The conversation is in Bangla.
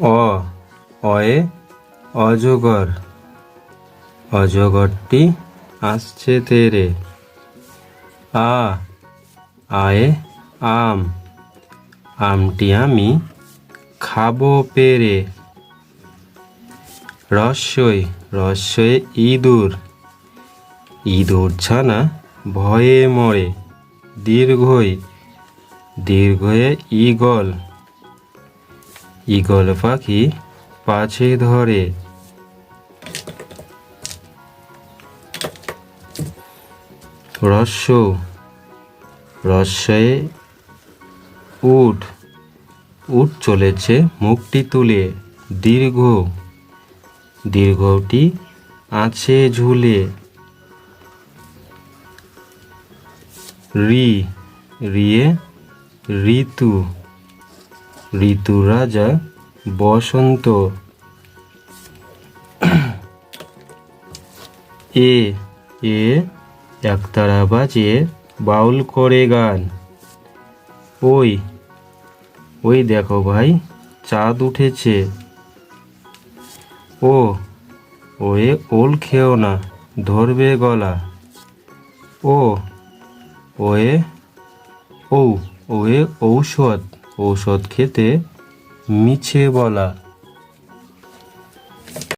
অ, অয়ে, অজগর। অজগরটি আসছে তেরে। আ, আয়ে, আম। আমটি আমি খাব পেরে। রস্যই রস্যই ইঁদুর। ইঁদুর ছানা ভয়ে মরে। দীর্ঘই, দীর্ঘয়ে ঈগল। ঈগল পাখি পাছে ধরে। রস্য রস্যয়ে উঠ উঠ চলেছে মুখটি তুলে, দীর্ঘ, দীর্ঘটি আছে ঝুলে। রি, রিয়ে ঋতু ঋতু রাজা বসন্ত। এ এ, একতারা বাজিয়ে বাউল করে গান। ওই ওই দেখো ভাই, চাঁদ উঠেছে। ও, ওয়ে ওল খেও না, ধরবে গলা। ও, ওয়ে ও ওয়ে ঔষধ। ঔষধ খেতে মিছে বলা।